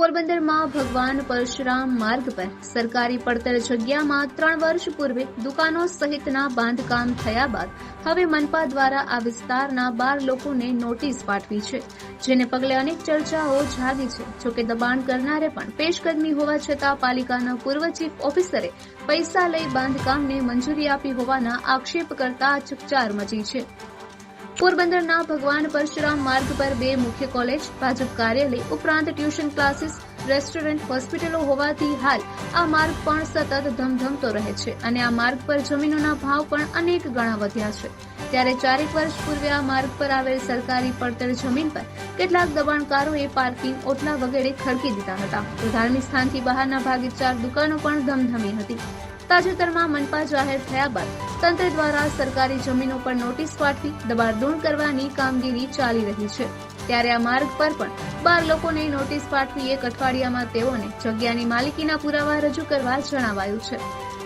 પોરબંદરમાં ભગવાન પરશુરામ માર્ગ પર સરકારી પડતર જગ્યામાં ત્રણ વર્ષ પૂર્વે દુકાનો સહિતના બાંધકામ થયા બાદ હવે મનપા દ્વારા આ વિસ્તારના બાર લોકોને નોટિસ પાઠવી છે, જેને પગલે અનેક ચર્ચાઓ જાગી છે. જોકે દબાણ કરનારે પણ પેશકદમી હોવા છતાં પાલિકાના પૂર્વ ચીફ ઓફિસરે પૈસા લઈ બાંધકામને મંજૂરી આપી હોવાના આક્ષેપ કરતા ચકચાર મચી છે. પોરબંદરના ભગવાન પરશુરામ માર્ગ પર બે મુખ્ય કોલેજ, ભાજપ કાર્યાલય, ઉપરાંત ટ્યુશન ક્લાસીસ, રેસ્ટોરન્ટ, હોસ્પિટલો હોવાથી હાલ આ માર્ગ પણ સતત ધમધમતો રહે છે અને આ માર્ગ પર જમીનોના ભાવ પણ અનેક ગણા વધ્યા છે. ત્યારે ચારેક વર્ષ પૂર્વે આ માર્ગ પર આવેલ સરકારી પડતર જમીન પર કેટલાક દબાણકારોએ પાર્કિંગ ઓટલા વગેરે ખડકી દીધા હતા. તો ધાર્મિક સ્થાનથી બહારના ભાગે ચાર દુકાનો પણ ધમધમી હતી. તાજેતરમાં મનપા જાહેર થયા બાદ તંત્ર દ્વારા સરકારી જમીનો પર નોટિસ પાઠવી દબાણ દૂર કરવાની કામગીરી ચાલી રહી છે. ત્યારે આ માર્ગ પર પણ બાર લોકોને નોટિસ પાઠવી એક અઠવાડિયામાં તેઓને જગ્યાની માલિકીના પુરાવા રજૂ કરવા જણાવાયું છે.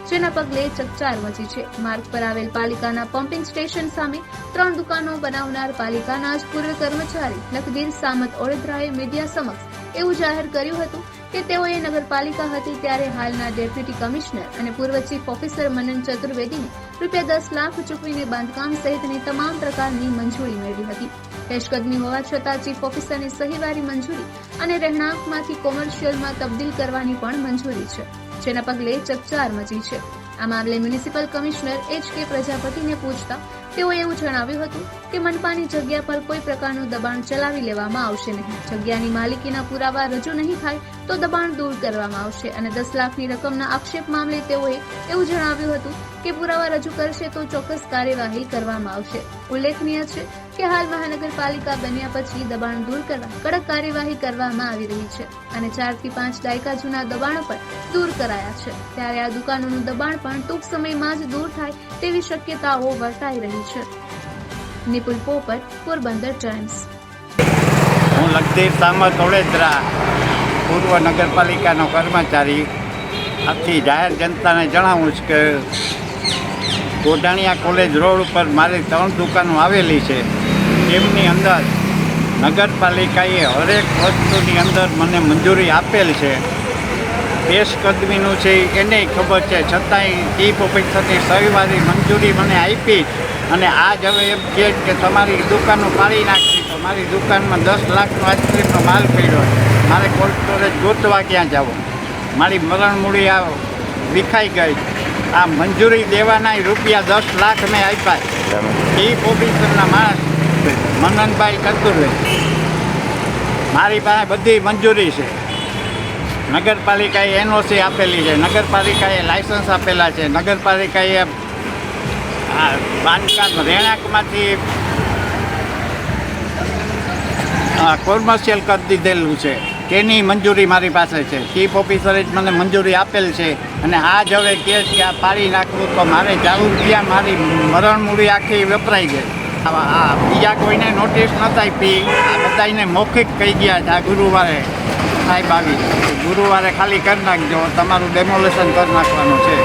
જેના પગલે ચકચાર મચી છે. માર્ગ પર આવેલ પાલિકાના પમ્પિંગ સ્ટેશન સામે ત્રણ દુકાનો બનાવનાર પાલિકાના જ પૂર્વ કર્મચારી લખદીર સામત ઓળેદરાએ મીડિયા સમક્ષ એવું જાહેર કર્યું હતું કે તેઓએ નગરપાલિકા હતી ત્યારે હાલના ડેપ્યુટી કમિશનર અને પૂર્વ ચીફ ઓફિસર મનન ચતુર્વેદીને રૂપિયા દસ લાખ ચૂકવીને બાંધકામ સહિતની તમામ પ્રકારની મંજૂરી મેળવી હતી. પેશકદમી હોવા છતાં ચીફ ઓફિસરની સહીવારી મંજૂરી અને રહેણાંકમાંથી કોમર્શિયલમાં તબદીલ કરવાની પણ મંજૂરી છે, જેના પગલે ચકચાર મચી છે. આ મામલે મ્યુનિસિપલ કમિશનર એચ કે પ્રજાપતિને પૂછતા તેઓએ એવું જણાવ્યું હતું કે મનપાની જગ્યા પર કોઈ પ્રકારનું દબાણ ચલાવી લેવામાં આવશે નહીં. જગ્યાની માલિકીના પુરાવા રજૂ નહીં થાય તો દબાણ દૂર કરવામાં આવશે અને દસ લાખની રકમના આક્ષેપ મામલે તેઓએ એવું જણાવ્યું હતું કે પુરાવા રજૂ કરશે તો ચોક્કસ કાર્યવાહી કરવામાં આવશે. ઉલ્લેખનીય છે કે હાલ મહાનગરપાલિકા બન્યા પછી દબાણ દૂર કરવા કડક કાર્યવાહી કરવામાં આવી રહી છે અને ચારથી પાંચ દાયકા જૂના દબાણો પણ દૂર કરાયા છે. ત્યારે આ દુકાનોનું દબાણ પણ ટૂંક સમયમાં જ દૂર થાય તેવી શક્યતાઓ વર્તાઈ રહી છે. નિપુલ પોપટ, પોરબંદર ટાઈમ્સ. હું લગધીર સામત વડોદરા પૂર્વ નગરપાલિકાનો કર્મચારી આથી જાહેર જનતાને જણાવું છું કે કોઢાણિયા કોલેજ રોડ ઉપર મારી ત્રણ દુકાનો આવેલી છે. તેમની અંદર નગરપાલિકાએ હરેક વસ્તુની અંદર મને મંજૂરી આપેલ છે. પેશકદમીનું છે એને ખબર છે. છતાંય ચીફ ઓફિસરની સહીવારી મંજૂરી મને આપી અને આજ હવે એમ કહે કે તમારી દુકાનો પાડી નાખી. તો મારી દુકાનમાં દસ લાખનો આઈસ્ક્રીમનો માલ પડ્યો મારે કોલ્ડ સ્ટોરેજ ગોતવા ક્યાં જવું? મારી મરણમૂડી આ વિખાઈ ગઈ આ મંજૂરી દેવાના રૂપિયા દસ લાખ મેં આપ્યા ચીફ ઓફિસરના માણસ મનનભાઈ ચતુર્વે મારી પાસે બધી મંજૂરી છે. નગરપાલિકાએ એનઓસી આપેલી છે, નગરપાલિકાએ લાયસન્સ આપેલા છે, નગરપાલિકાએ બાંધકામ રહેણાંકમાંથી કોમર્શિયલ કરી દીધેલું છે. તેની મંજૂરી મારી પાસે છે? ચીફ ઓફિસરે જ મને મંજૂરી આપેલ છે અને આ જ હવે કેસ કે આ પાડી નાખવું તો મારે ચાલુ ત્યાં મારી મરણ મૂડી આખી વપરાઈ ગઈ. આ બીજા કોઈને નોટિસ નહોતા આપી આ બધાને મૌખિક કહી ગયા છે આ ગુરુવારે. સાહેબ આવી. ગુરુવારે ખાલી કરી નાખજો. તમારું ડેમોલેશન કરી નાખવાનું છે.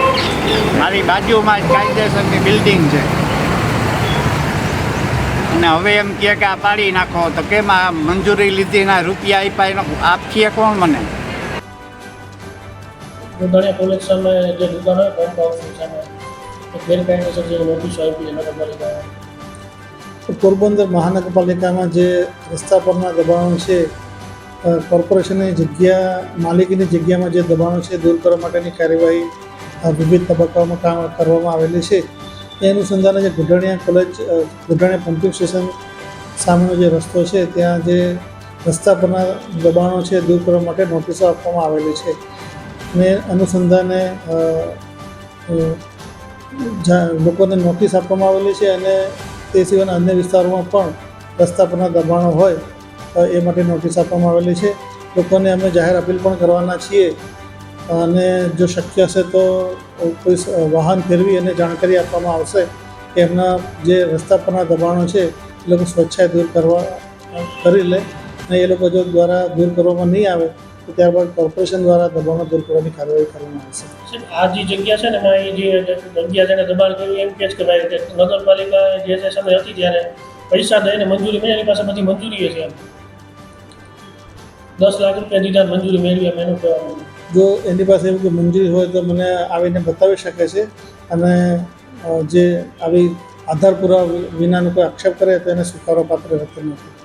મારી બાજુમાં જ કાયદેસરની બિલ્ડિંગ છે. અને હવે એમ કહે કે આ પાડી નાખો. તો કેમ આ મંજૂરી લીધીના રૂપિયા આપ્યા એનો? આપીએ કોણ મને? ગોદાણીયા કોલેજ સામે જે દુકાન હોય પંપ હાઉસની સામે ગેરકાયદેસર જે નોટિસો આપી છે નગરપાલિકાએ પોરબંદર મહાનગરપાલિકામાં જે રસ્તા પરના દબાણો છે કોર્પોરેશનની જગ્યા માલિકીની જગ્યામાં જે દબાણો છે દૂર કરવા માટેની કાર્યવાહી વિવિધ તબક્કાઓમાં કામ કરવામાં આવેલી છે. એ અનુસંધાને જે ગુઢાણીયા કોલેજ અ, પંપિંગ સ્ટેશન સામેનો જે રસ્તો છે ત્યાં જે રસ્તા પરના દબાણો છે દૂર કરવા માટે નોટિસો આપવામાં આવેલી છે. અને અનુસંધાને લોકોને નોટિસ આપવામાં આવેલી છે અને તે સિવાયના અન્ય વિસ્તારોમાં પણ રસ્તા પરના દબાણો હોય એ માટે નોટિસ આપવામાં આવેલી છે. લોકોને અમે જાહેર અપીલ પણ કરવાના છીએ. અને જો શક્ય હશે તો કોઈ વાહન ફેરવી અને જાણકારી આપવામાં આવશે. કે એમના જે રસ્તા પરના દબાણો છે, એ લોકો સ્વચ્છાએ દૂર કરવા કરી લે. અને એ લોકો જો દ્વારા દૂર કરવામાં નહીં આવે, તો ત્યારબાદ કોર્પોરેશન દ્વારા દબાણો દૂર કરવાની કાર્યવાહી કરવામાં આવશે. આ જે જગ્યા છે ને, એમાં જે જગ્યા જેને દબાણ કર્યું, એમ કે જ કે ભાઈ કે નગરપાલિકા જે સમય હતી ત્યારે પૈસા દઈને મંજૂરી મેં એની પાસે બધી મંજૂરી છે દસ લાખ રૂપિયા દીધા, મંજૂરી મેળવી અમે એનું કહેવાનું જો એની પાસે એવું કોઈ મંજૂરી હોય તો મને આવીને બતાવી શકે છે અને જે આવી આધાર પુરાવા વિનાનો કોઈ આક્ષેપ કરે તો એને સ્વીકારવા પાત્ર રહેતું નથી.